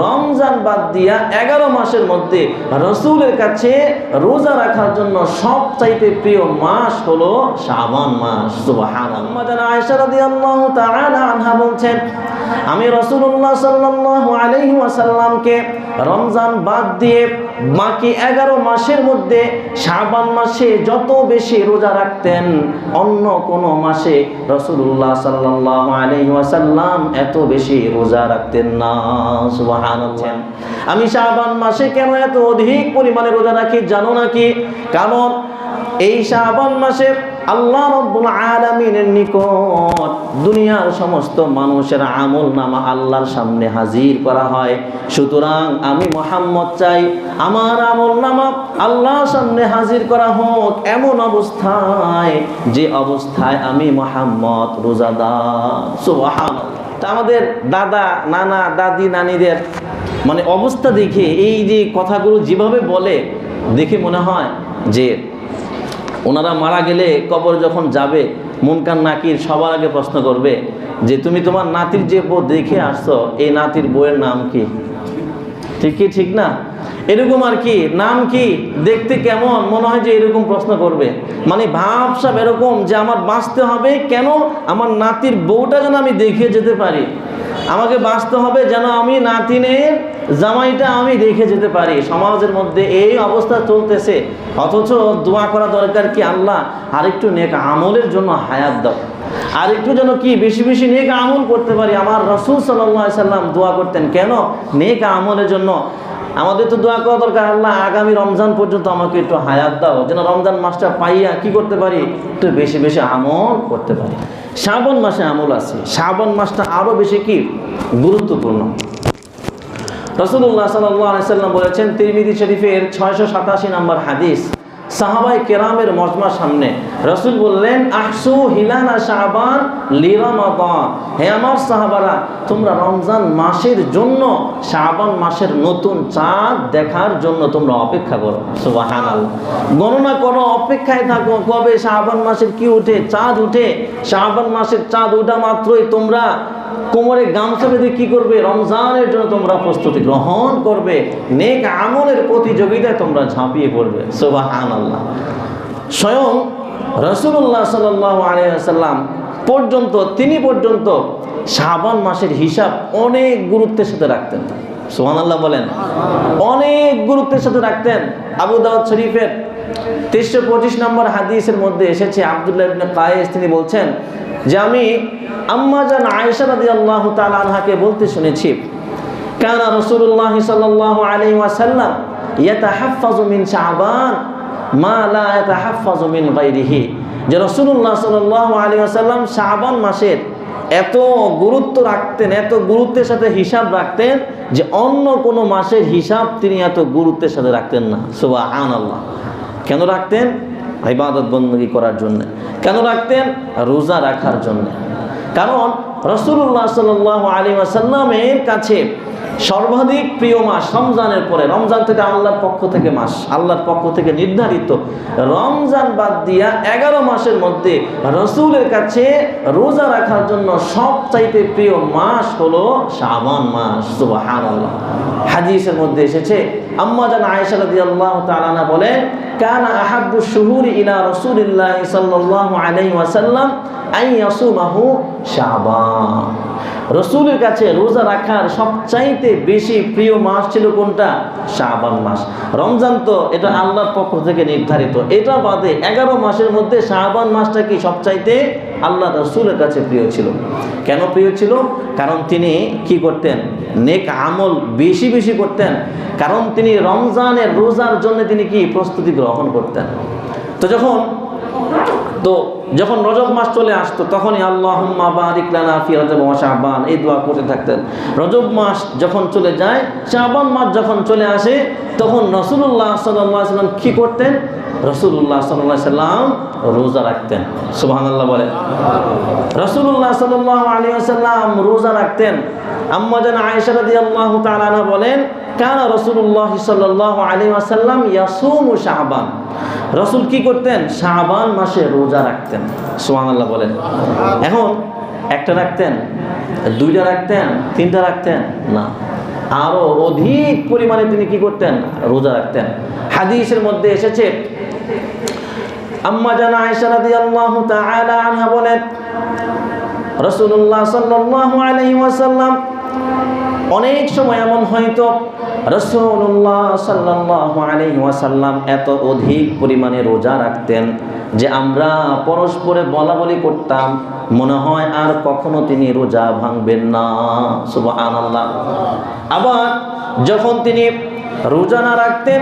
রমজান বাদ দিয়া এগারো মাসের মধ্যে রসুলের কাছে রোজা রাখার জন্য সব চাইতে প্রিয় মাস হলো শ্রাবণ মাস। আনহা বলছেন, আমি রসুল্লাহ সাল্লাম আলহিম রমজান বাদ দিয়ে বাকি এগারো মাসের মধ্যে সাবান মাসে যত বেশি রোজা রাখতেন, অন্য কোনো মাসে রসুল্লাহ সাল্লাহ আলাইহি ওয়াসাল্লাম এত বেশি রোজা রাখতেন না। সুবাহান আমি শাহবান মাসে কেন এত অধিক পরিমাণে রোজা রাখি জানো নাকি? কারণ এই সাবান মাসে আল্লাহ রব্বুল আলামিনের নিকট দুনিয়ার সমস্ত মানুষের আমল নামা আল্লাহর সামনে হাজির করা হয়। সুতরাং আমি মোহাম্মদ চাই, আমার আমল নামা আল্লাহর সামনে হাজির করা হোক এমন অবস্থায় যে অবস্থায় আমি মোহাম্মদ রোজাদার। সুবহানাল্লাহ। তা আমাদের দাদা, নানা, দাদি, নানিদের মানে অবস্থা দেখে এই যে কথাগুলো যেভাবে বলে, দেখে মনে হয় যে ওনারা মারা গেলে কবর যখন যাবে মুনকান নাকির সবার আগে প্রশ্ন করবে যে, তুমি তোমার নাতির যে বউ দেখে আসছো, এই নাতির বইয়ের নাম কি? ঠিক কি, ঠিক না? এরকম আর কি, নাম কি, দেখতে কেমন? মনে হয় যে এরকম প্রশ্ন করবে। মানে ভাবসাব এরকম যে, আমার বাঁচতে হবে কেন? আমার নাতির বউটা যেন আমি দেখে যেতে পারি। আমাকে বাঁচতে হবে যেন আমি নাতিনের জামাইটা আমি দেখে যেতে পারি। সমাজের মধ্যে এই অবস্থা চলতেছে। অথচ দোয়া করা দরকার কি আল্লাহ? আরেকটু নেক আমলের জন্য হায়াত দাও। আর একটু যেন কি বেশি বেশি নেক আমল করতে পারি। আমার রসুল সাল্লাহ সাল্লাম দোয়া করতেন, কেন? নেক আমলের জন্য। আমাদের তো দোয়া করা দরকার। আল্লাহ, আগামী রমজান পর্যন্ত আমাকে একটু হায়াত দাও। যেন রমজান মাসটা পাইয়া কি করতে পারি? একটু বেশি বেশি আমল করতে পারি। শ্রাবণ মাসে আমল আছে। শ্রাবণ মাসটা আরও বেশি কি? গুরুত্বপূর্ণ। রসুল্লাহ সাল্লাম বলেছেন তিরমিদি শরীফের ছয়শো সাতাশি নম্বর হাদিস সাহাবাই কেরামের মজমার সামনে। রসুল বললেন, আহসু হিলানা শাহবান লিরামাদান। হে আমার সাহাবারা, তোমরা রমজান মাসের জন্য শাহবান মাসের নতুন চাঁদ দেখার জন্য তোমরা অপেক্ষা করো। সুবাহান গণনা করো, অপেক্ষায় থাকো, কবে শাহবান মাসের কি উঠে? চাঁদ উঠে। শাহবান মাসের চাঁদ উঠা মাত্রই তোমরা কোমরে গামছা বেঁধে কি করবে? রমজানের জন্য তোমরা প্রস্তুতি গ্রহণ করবে। নেক আমলের প্রতিযোগিতায় তোমরা ঝাঁপিয়ে পড়বে। সোবাহান আল্লাহ স্বয়ং রসুল্লাহ সাল্লাম পর্যন্ত, তিনি পর্যন্ত শ্রাবণ মাসের হিসাব অনেক গুরুত্বের সাথে রাখতেন। সোহান আল্লাহ বলেন। অনেক গুরুত্বের সাথে রাখতেন। আবু দাউদ শরীফের তেইশশো পঁচিশ নম্বর হাদিসের মধ্যে এসেছে, আবদুল্লাহ কায়েস, তিনি বলছেন যে আমি আম্মাজান আয়েশা রাদিয়াল্লাহু তাআলা আনহাকে বলতে শুনেছি, কানা রাসূলুল্লাহ সাল্লাল্লাহু আলাইহি ওয়াসাল্লাম ইয়াতাহাফফাজু মিন শাবান, মা লা ইয়াতাহাফফাজু মিন গায়রিহি। যে রাসূলুল্লাহ সাল্লাল্লাহু আলাইহি ওয়াসাল্লাম শাবান মাসের এত গুরুত্ব রাখতেন, এত গুরুত্বের সাথে হিসাব রাখতেন যে অন্য কোনো মাসের হিসাব তিনি এত গুরুত্বের সাথে রাখতেন না। সুবহানাল্লাহ। কেন রাখতেন? ইবাদত বন্দী করার জন্য। কেন রাখতেন? রোজা রাখার জন্য। কারণ রসুল্লাহ সাল আলী আসাল্লামের কাছে সর্বাধিক প্রিয় মাস রমজানের পরে, রমজান থেকে আল্লাহর পক্ষ থেকে মাস, আল্লাহর পক্ষ থেকে নির্ধারিত। রমজান বাদ দিয়া এগারো মাসের মধ্যে রসুলের কাছে রোজা রাখার জন্য সবচাইতে প্রিয় মাস হলো শ্রাবণ মাস সুবাহান আল্লাহ হাদিসের মধ্যে এসেছে, আম্মা জান আয়েশা রাদিয়াল্লাহু তাআলা বলেন, কানা আহাব্বু শুহুরি ইলা রাসূলিল্লাহ সাল্লাল্লাহু আলাইহি ওয়াসাল্লাম আই ইয়াসুমাহু শাবান। রসুলের কাছে রোজা রাখার সবচাইতে বেশি প্রিয় মাস ছিল কোনটা? শাবান মাস। রমজান তো এটা আল্লাহর পক্ষ থেকে নির্ধারিত। এটা বাদে এগারো মাসের মধ্যে শাবান মাসটা কি সবচাইতে আল্লাহ রসুলের কাছে প্রিয় ছিল? কেন প্রিয় ছিল? কারণ তিনি কি করতেন? নেক আমল বেশি বেশি করতেন। কারণ তিনি রমজানের রোজার জন্য তিনি কি প্রস্তুতি গ্রহণ করতেন? তো যখন তো যখন রজব মাস চলে আসতো, তখনই আল্লাহ ফি এই দোয়া করতে থাকতেন। রজব মাস যখন চলে যায় শাহবান মাস যখন চলে আসে, তখন রসুল্লাহ সাল্লাহ সাল্লাম কী করতেন? রসুল্লাহ সাল্লাহ সাল্লাম রোজা রাখতেন। সুবাহান আল্লাহ বলে রসুল্লাহ সাল্লাহ আলী আসাল্লাম রোজা রাখতেন। আম্মাজান আয়েশা আল্লাহ তালানা বলেন কানা রসুল্লাহ সাল্লাহ আলী আসাল্লাম ইয়াসুম শাহবান রসুল কি করতেন? শাহবান মাসে রোজা রাখতেন। সোহান আল্লাহ বলেন। এখন একটা রাখতেন, দুইটা রাখতেন, তিনটা রাখতেন? না। আরও অধিক পরিমাণে তিনি কি করতেন? রোজা রাখতেন। হাদিসের মধ্যে এসেছে, আম্মা জানা আয়েশা রাদিয়াল্লাহু তাআলা আনহা বলেন, রাসূলুল্লাহ সাল্লাল্লাহু আলাইহি ওয়াসাল্লাম অনেক সময় এমন হয়তো রসুল্লাহ সাল্লাহ আলি ওয়াসাল্লাম এত অধিক পরিমাণে রোজা রাখতেন যে আমরা পরস্পরে বলা বলি করতাম। মনে হয় আর কখনো তিনি রোজা ভাঙবেন না। শুভ আনাল্লাহ আবার যখন তিনি রোজা না রাখতেন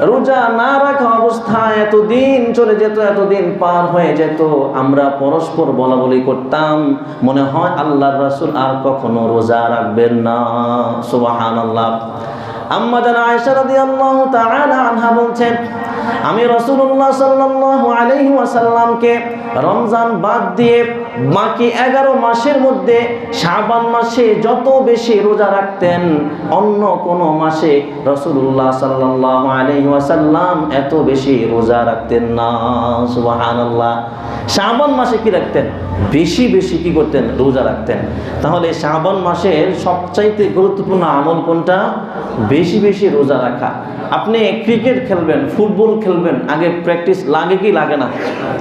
রোজা না রাখা অবস্থায় এতদিন চলে যেত, এতদিন পার হয়ে যেত। আমরা পরস্পর বলা বলি করতাম, মনে হয় আল্লাহর রাসূল আর কখনো রোজা রাখবেন না। সুবহানাল্লাহ। আম্মা জানা রাদিয়াল্লাহু তাআলা আনহা বলছেন, আমি রাসূলুল্লাহ সাল্লাল্লাহু আলাইহি ওয়াসাল্লামকে রমজান বাদ দিয়ে বাকি এগারো মাসের মধ্যে শাবান মাসে যত বেশি রোজা রাখতেন, অন্য কোন মাসে রসুল্লাহ সাল্লাহ আলহি ওয়াসাল্লাম এত বেশি রোজা রাখতেন না সুবাহ শাবান মাসে কি রাখতেন? বেশি বেশি কি করতেন? রোজা রাখতেন। তাহলে শাবান মাসের সবচাইতে গুরুত্বপূর্ণ আমল কোনটা? বেশি বেশি রোজা রাখা। আপনি ক্রিকেট খেলবেন, ফুটবল খেলবেন, আগে প্র্যাকটিস লাগে কি লাগে না?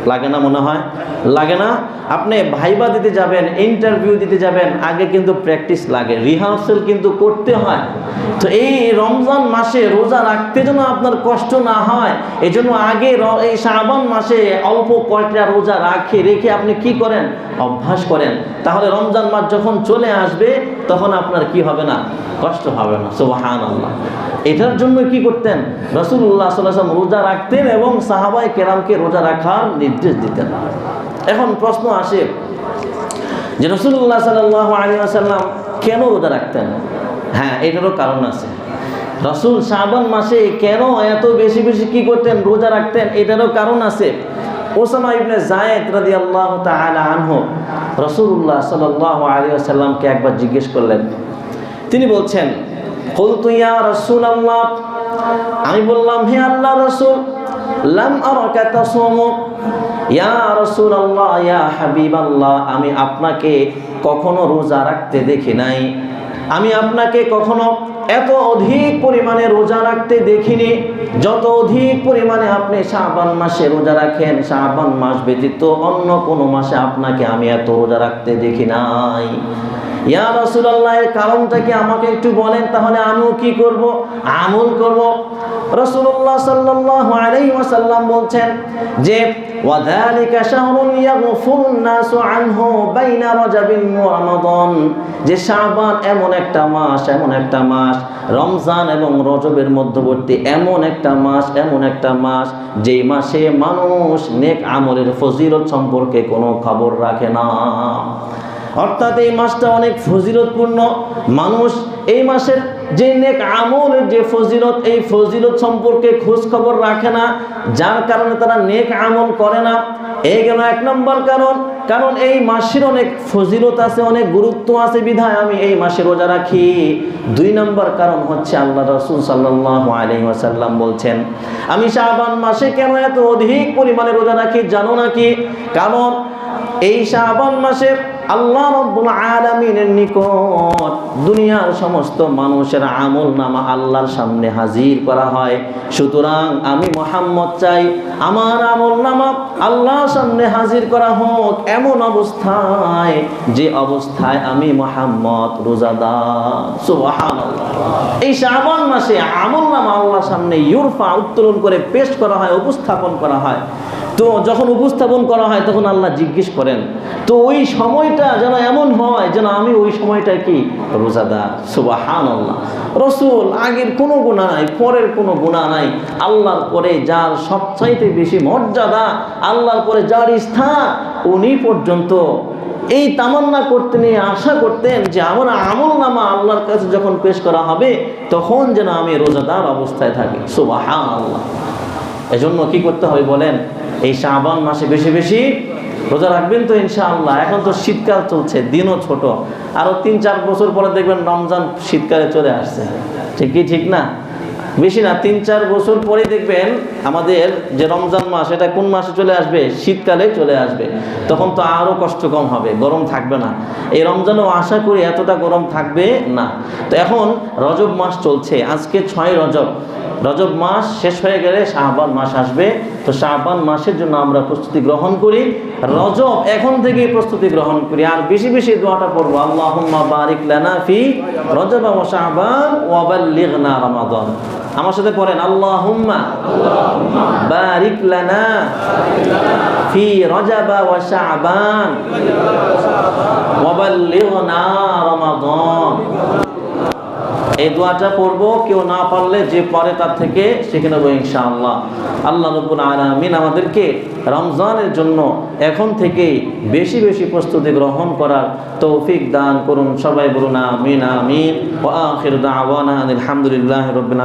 লাগে না মনে হয়? লাগে না? আপনি ভাইবা দিতে যাবেন, ইন্টারভিউ দিতে যাবেন, আগে কিন্তু প্র্যাকটিস লাগে। রিহার্সেল কিন্তু করতে হয়। তো এই রমজান মাসে রোজা রাখতে যেন আপনার কষ্ট না হয় এই জন্য আগে এই শ্রাবণ মাসে অল্প কয়টা রোজা রাখে, রেখে আপনি কি করেন? অভ্যাস করেন, তাহলে রমজান মাস যখন চলে আসবে, তখন আপনার কি হবে না? কষ্ট হবে না সুবাহান আল্লাহ এটার জন্য কি করতেন? রসুল্লাহ সাল্লাম রোজা রাখতেন এবং সাহাবাই কেরামকে রোজা রাখার নির্দেশ দিতেন। এখন প্রশ্ন আসে যে রসুল্লাহ সাল্লাহ আলী আসাল্লাম কেন রোজা রাখতেন? হ্যাঁ এটারও কারণ আছে। রসুল শ্রাবণ মাসে কেন এত বেশি বেশি কি করতেন? রোজা রাখতেন, এটারও কারণ আছে। ওসামা ইবনে জায়েদ রাদি আল্লাহ তাআলা আনহু রসুল্লাহ সাল্লাহ আলী আসাল্লামকে একবার জিজ্ঞেস করলেন। তিনি বলছেন, কলতু ইয়া রসুল আল্লাহ আমি বললাম, হে আল্লাহ রসুল, লাম ইয়া রসুল আল্লাহ ইয়া হাবিব আল্লাহ আমি আপনাকে কখনো রোজা রাখতে দেখি নাই। আমি আপনাকে কখনো এত অধিক পরিমাণে রোজা রাখতে দেখিনি। যত অধিক পরিমাণে আপনি শাহবান মাসে রোজা রাখেন শাহবান মাস ব্যতীত অন্য কোনো মাসে আপনাকে আমি এত রোজা রাখতে দেখি নাই। ইয়া রসুল্লাহ এর কারণটা কি আমাকে একটু বলেন? তাহলে আমিও কি করব? আমল করব? রসুল্লাহ সাল্লাল্লাহু আলাইহি ওয়াসাল্লাম বলছেন যে শাহরুন ইয়াগফুরুন নাসু আনহু বাইনা রাজাবিন ওয়া রমাদান। যে শাবান এমন একটা মাস, এমন একটা মাস, রমজান এবং রজবের মধ্যবর্তী এমন একটা মাস, এমন একটা মাস, যেই মাসে মানুষ নেক আমলের ফজিলত সম্পর্কে কোনো খবর রাখে না। অর্থাৎ এই মাসটা অনেক ফজিলতপূর্ণ। মানুষ এই মাসের যে নেক আমল, যে ফজিলত, এই ফজিলত সম্পর্কে খোঁজ খবর রাখে না, যার কারণে তারা নেক আমল করে না। এই গেল এক নম্বর কারণ। কারণ এই মাসের অনেক ফজিলত আছে, অনেক গুরুত্ব আছে বিধায় আমি এই মাসে রোজা রাখি। দুই নম্বর কারণ হচ্ছে আল্লাহ রসুল সাল্লাহ আলহি আসাল্লাম বলছেন, আমি শাহবান মাসে কেন এত অধিক পরিমাণে রোজা রাখি জানো নাকি? কারণ এই শাহবান মাসে আল্লাহ রব্বুল নিকট দুনিয়ার সমস্ত মানুষের আমল নামা আল্লাহর সামনে হাজির করা হয়। সুতরাং আমি মোহাম্মদ চাই, আমার আমল নামা আল্লাহর সামনে হাজির করা হোক এমন অবস্থায় যে অবস্থায় আমি মোহাম্মদ রোজাদার। সুবহানাল্লাহ। এই শাবান মাসে আমল নামা আল্লাহর সামনে ইউরফা উত্তোলন করে পেশ করা হয়, উপস্থাপন করা হয়। তো যখন উপস্থাপন করা হয়, তখন আল্লাহ জিজ্ঞেস করেন তো ওই সময়টা যেন এমন হয় যেন আমি ওই সময়টা কি? রোজাদার। সুবাহান আল্লাহ রসুল, আগের কোনো গুণা নাই, পরের কোনো গুণা নাই। আল্লাহর পরে যার সবচাইতে বেশি মর্যাদা, আল্লাহর পরে যার স্থান, উনি পর্যন্ত এই তামান্না করতে নিয়ে আশা করতেন যে আমার আমল নামা আল্লাহর কাছে যখন পেশ করা হবে, তখন যেন আমি রোজাদার অবস্থায় থাকি। সুবাহান আল্লাহ এজন্য কি করতে হবে বলেন? এই শ্রাবণ মাসে বেশি বেশি রোজা রাখবেন তো ইনশাআল্লাহ। এখন তো শীতকাল চলছে, দিনও ছোট। আরও তিন, চার বছর পরে দেখবেন রমজান শীতকালে চলে আসছে। ঠিক কি, ঠিক না? বেশি না, তিন, চার বছর পরে দেখবেন আমাদের যে রমজান মাস, এটা কোন মাসে চলে আসবে? শীতকালে চলে আসবে। তখন তো আরও কষ্ট কম হবে, গরম থাকবে না। এই রমজানও আশা করি এতটা গরম থাকবে না। তো এখন রজব মাস চলছে, আজকে ছয় রজব। রজব মাস শেষ হয়ে গেলে শাহবান মাস আসবে। তো শাহবান মাসের জন্য আমরা প্রস্তুতি গ্রহণ করি। রজব এখন থেকেই প্রস্তুতি গ্রহণ করি। আর বেশি বেশি দোয়াটা পড়ব। আল্লাহুম্মা বারিক লানা ফি রজব ওয়া শাহবান ওয়া বাল্লিগনা রমাদান। আমার সাথে পড়েন, আল্লাহুম্মা বারিক লানা ফি রজব ওয়া শাহবান ওয়া বাল্লিগনা রমাদান। এই দোয়াটা পড়ব, কেউ না পারলে যে পারে তার থেকে শিখে নেব ইনশাআল্লাহ। আল্লাহ রব্বুল আলামিন আমাদেরকে রমজানের জন্য এখন থেকেই বেশি বেশি প্রস্তুতি গ্রহণ করার তৌফিক দান করুন। সবাই বলুন আমিন আমিন। আলহামদুলিল্লাহ আলামিন।